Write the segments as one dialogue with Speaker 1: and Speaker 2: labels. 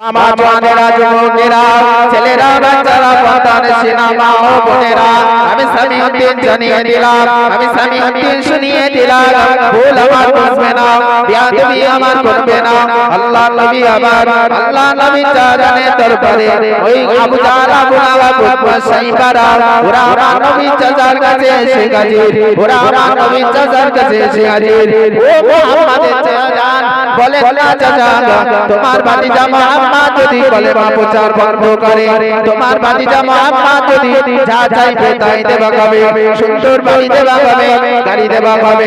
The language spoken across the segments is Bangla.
Speaker 1: আমার জওয়ানেরা যুবকেরা, ছেলেরা, বাচ্চারা পাতান সিনেমা ও বোনেরা, আমি স্বামী উদ্দিন জানিয়ে দিলাম, আমি স্বামী উদ্দিন শুনিয়ে ভুল আমার বুঝবে না, বিয়াদবি আমার করবে না। আল্লাহ নবী আমার আল্লাহ নবী জানে দরবারে ওই আবু জাল আবু লাহাব সাইবারা ওরা আমার নবী চাচার কাছে এসে গাজির ওরা আমার নবী চাচার কাছে এসে গাজির ও মুহাম্মাদের চাচান বলে, না চাচা, তোমার ভাতিজা মুহাম্মদ যদি কলেমা প্রচার বন্ধ করে। তোমার ভাতিজা মুহাম্মদ যদি যা চাইবে তাই দেবা হবে। সুন্দর বাড়ি দেবা হবে, গাড়ি দেবা হবে।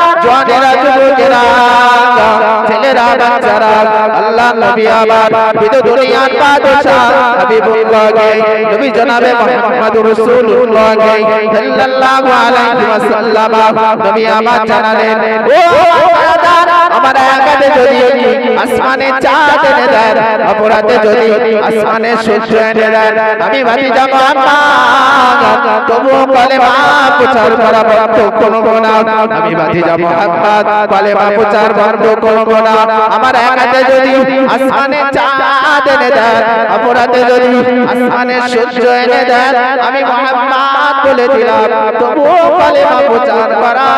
Speaker 1: জওয়ানেরা যুবকেরা ছেলেরা বাচ্চারা আল্লাহ নবী আবার বিদ দুনিয়ার বাদশাহ হাবিবুল্লাহকে নবী জনাবে মুহাম্মদ রাসূলুল্লাহকে সাল্লাল্লাহু আলাইহি ওয়াসাল্লাম নবী আমার জানালেন ও বান্দারা আমার একাতে যদি আসমানে চাঁদ এনে দেন অপরাধে যদি আসমানে সূর্য এনে দেন আমি ভাবি যাব তবু কলেমা প্রচার করা বন্ধ করব না আমি ভাবি যাব মোহাম্মদ কলেমা প্রচার বন্ধ করব না। আমার এক হাতে যদি আসমানে চাঁদ এনে দেন অপর হাতে যদি আসমানে সূর্য এনে দেন, আমি মোহাম্মদ বলে দিলাম, তবুও কলেমা প্রচার করা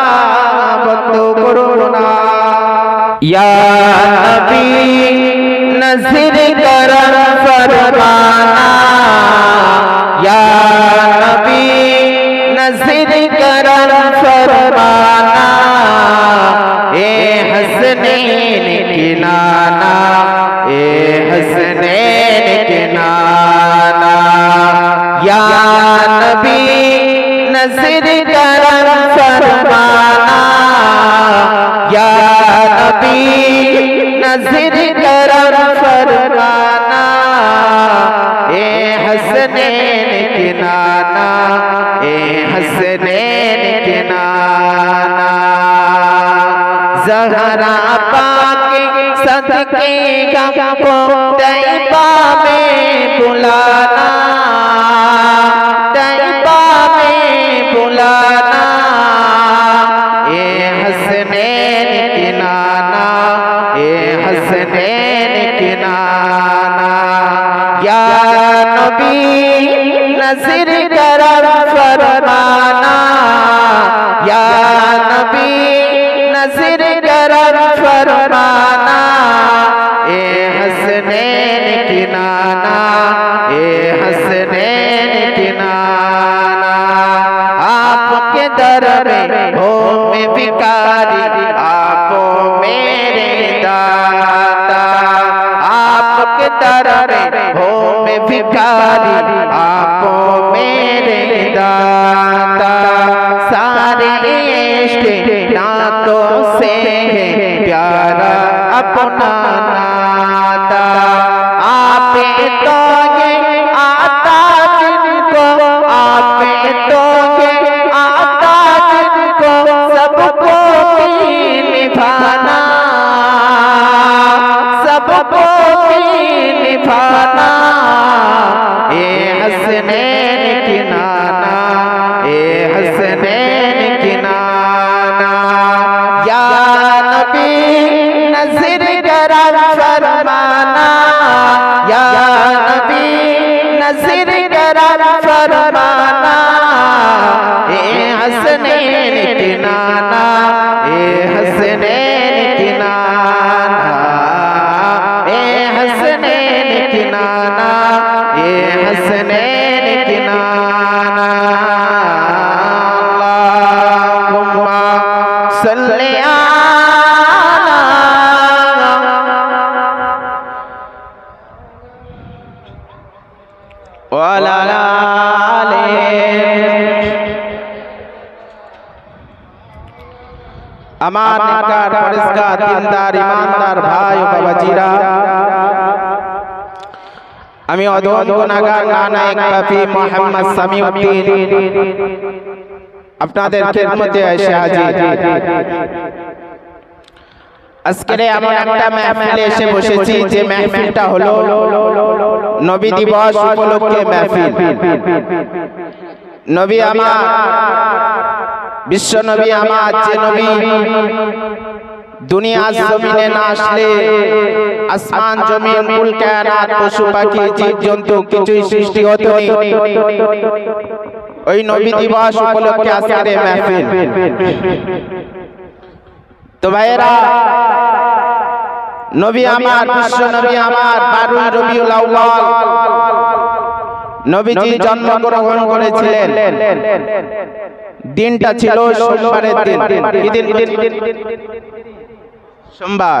Speaker 1: বন্ধ করব না।
Speaker 2: ইয়া নবী নজর করম ফরমা نظر کرم فرمانا یا نبی نظر کرم فرمانا اے حسنین کنانا اے حسنین کنانا زہرہ پاک صدقے کا پوٹائبہ میں بلانا تیبہ میں بلانا اے حسنین کنانا اے حسنین کنانا یا نبی نظر کرم فرمانا یا در میں ہو میں بکاری آپ میرے داتا آپ کے در میں ہو میں بکاری آپ میرے داتا، سارے عشق ناتوں سے پیارا اپنا भी দিনদার ইমানদার ভাই বাবাজিরা আমি অদন গুনাহগার নানায়েক কাফি মোহাম্মদ সামিউদ্দিন। আপনাদের খেদমতে এসে হাজির আজকের এমন একটা মেহফিলে এসে বসেছি যে মেহফিলটা হলো নবী দিবস উপলক্ষে মেহফিল। নবী আমার বিশ্ব নবী আমার যে নবী। দুনিয়ার জমিনে না আসলে আসমান জমিন কুল কায়নাত পশু পাখি জীব জন্তু কিছুই সৃষ্টি হতো ওই নবী দিবস উপলক্ষে আজকের এই মেহফিল তো ভাইয়েরা নবী আমার বিশ্ব নবী আমার বারুই রবিউল আউয়াল নবীজি জন্মগ্রহণ করেছিলেন দিনটা ছিল সোমবারের দিন দিন সোমবার।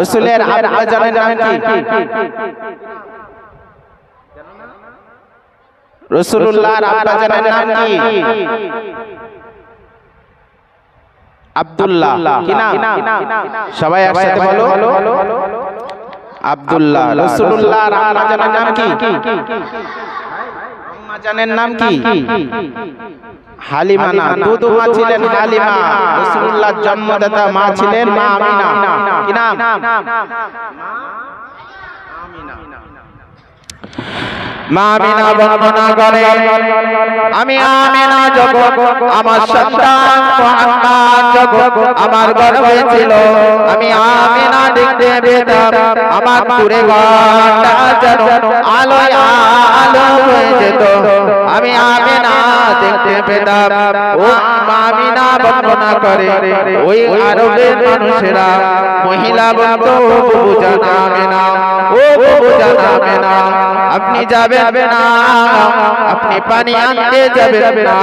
Speaker 2: রসুলের আব্বা জানেন নাম কি? রসুলুল্লাহর আব্বা জানেন নাম কি? আব্দুল্লাহ। কি নাম? সবাই একসাথে বলো। আব্দুল্লাহ। রসুলুল্লাহর আম্মা জানের নাম কি? আম্মা জানের নাম কি? হালিমা না দুধু মা ছিলেন হালিমা। রসুলুল্লাহর জন্মদাতা মা ছিলেন মা আমিনা। কি নাম?
Speaker 1: মা আমিনা। বর্ণনা করে আমি আমিনা যখন আমার সন্তান মুহাম্মদ যখন আমার গর্ভে ছিল। আমি আমিনা দেখতে পেতাম আমার পুরে ঘরটা যেন আলোয় আলো হয়ে যেত। আমি আমিনা দেখতে পেতাম। ও মা আমিনা বর্ণনা করে। ওই আরবের মানুষেরা, মহিলা বলতো ও বুবু জানা আমিনা ও বুবু জানা আমিনা আপনি যাবেন না। আপনি পানি আনতে যাবেন না।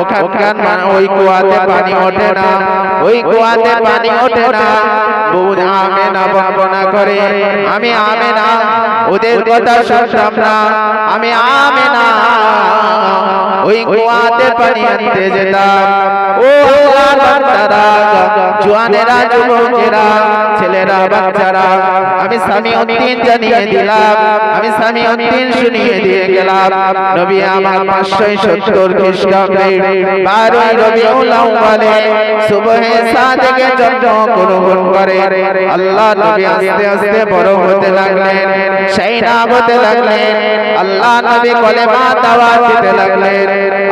Speaker 1: ওখানকার ওই কুয়াতে পানি ওঠে না। ওই কুয়াতে পানি ওঠে না। আমে না বর্ণনা করে। আমি আমে না ওদের কথা শুনতাম না। আমি আমে না ওই কুয়াতে পানি আনতে যেতাম। ও আল্লাহর বান্দারা জোয়ানেরা যুবকেরা ছেলেরা বাচ্চারা আমি স্বামী উদ্দিন জানিয়ে দিলাম আমি স্বামী উদ্দিন শুনিয়ে দিয়ে গেলাম। নবী আমার পাঁচশো সত্তর খ্রিস্টাব্দে বারোই রবিউল আউয়ালে সুবহে সাদেকে করে। আল্লাহ নবী আস্তে আস্তে বড় হতে লাগলেন। সেই হতে লাগলেন। আল্লাহ নবী কলেমা দাওয়াত দিতে লাগলেন।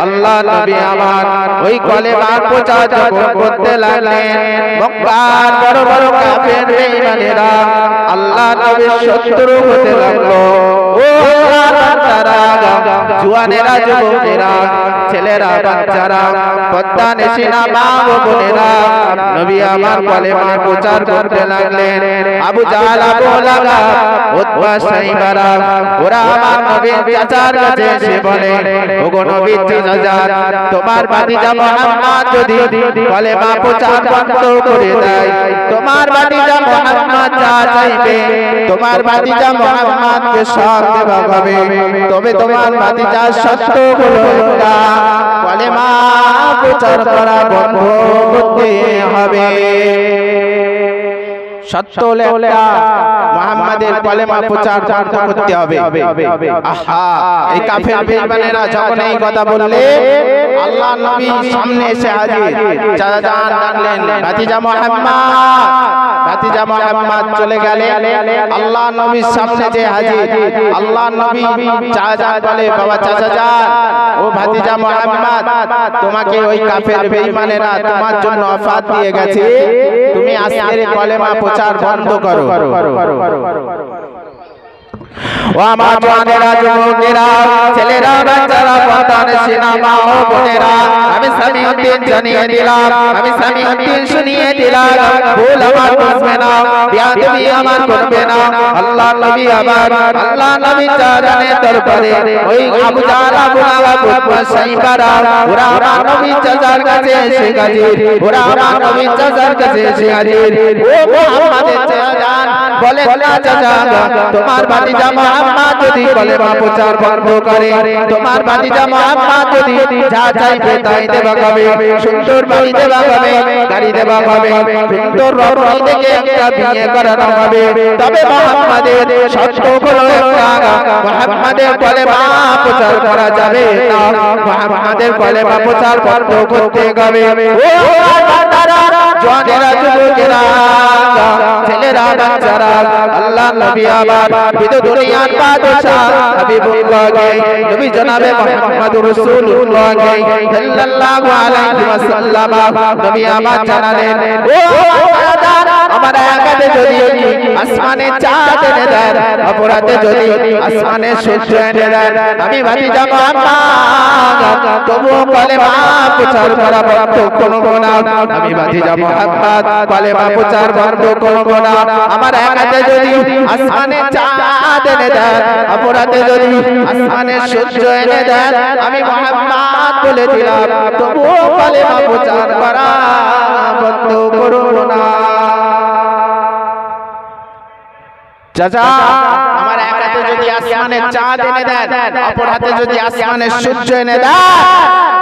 Speaker 1: আল্লাহ নবী আমার ওই কলেমা প্রচার যখন করতে লাগলেন। মক্কার বড় বড় কাফের বেঈমানেরা আল্লাহ নবীর আবু জাহাল, আবু লাগা উতবা সাইবারা বলে কলেমা প্রচার করে দেয়, তোমার ভাতিজা মুহাম্মদ যা চাইবে, তোমার ভাতিজা মোহাম্মদকে সব দেওয়া হবে। তবে তোমার ভাতিজা সত্য না কলেমা প্রচার করা বন্ধ করতে হবে। সত্য লেখা মুহাম্মাদের কলেমা প্রচার করতে হবে। আহা এই কাফের বেঈমানেরা যখন এই কথা বললে আল্লাহ নবী সামনে এসে হাজির। চাচা ডাকলেন ভাতিজা মুহাম্মদ। ভাতিজা মুহাম্মদ চলে গেলে আল্লাহ নবীর সামনে যে হাজির। আল্লাহ নবী চাচা বলে বাবা চাচা যান ও ভাতিজা মুহাম্মদ তোমাকে ওই কাফের বেঈমানেরা তোমার জন্য অফার দিয়ে গেছে। তুমি আজকের কলেমা প্রচার বন্ধ করো। ও আমার জওয়ানেরা যুবকেরা ছেলেরা বাচ্চারা পতান সিনেমা ও বোনেরা আমি স্বামী উদ্দিন জানিয়ে দিলাম। আমি স্বামী উদ্দিন শুনিয়ে দিলাম ভুল আমার বুঝবে না, বিয়াদবি আমার করবে না। আল্লাহ নবী আমার আল্লাহ নবী জানে দরবারে ওই আবু আবু লাহাব উতবা সাইবারা ওরা আমার নবী চাচার কাছে এসে হাজির, ওরা আমার নবী চাচার কাছে এসে হাজির। ও মুহাম্মাদের চাচা বলে, না চাচা, তোমার ভাতিজা মুহাম্মদ যদি কলেমা প্রচার বন্ধ করে, তোমার ভাতিজা মুহাম্মদ যদি যা চাইবে তাই দেবা হবে, সুন্দর বাড়ি দেবা হবে, গাড়ি দেবা হবে সুন্দর রমণী থেকে একটা বিয়ে করানো হবে। তবে মুহাম্মাদের সত্য হলো একটা কলেমা প্রচার করা যাবে না। মুহাম্মাদের কলেমা প্রচার বন্ধ করতে হবে ও বান্দারা জওয়ানেরা যুবকেরা, ছেলেরা, বাচ্চারা, আল্লাহ নবী আবার বিদ দুনিয়ার বাদশাহ হাবিবুল্লাহকে, নবী জনাবে মুহাম্মদুর রাসূলুল্লাহকে সাল্লাল্লাহু আলাইহি ওয়াসাল্লাম নবী আবার জানালেন, ও আমার একাতে যদি আসমানে চাঁদ এনে দেন, অপরাধে যদি আসমানে সূর্য এনে দেন, আমি ভাবি যাব তবু বলে মা প্রচার করা বন্ধ কোনো না। আমি বাধি যাব হাত বলে মা প্রচার বন্ধ কোনো না। আমার একাতে যদি আসমানে চাঁদ এনে দেন, অপরাধে যদি আসমানে সূর্য এনে দেন, আমি মোহাম্মদ বলে দিলাম তবু বলে মা প্রচার করা বন্ধ করো না।
Speaker 2: চাচা আমার এক হাতে যদি আসমানের চাঁদ এনে দেন অপর হাতে যদি আসমানের সূর্য এনে দেন।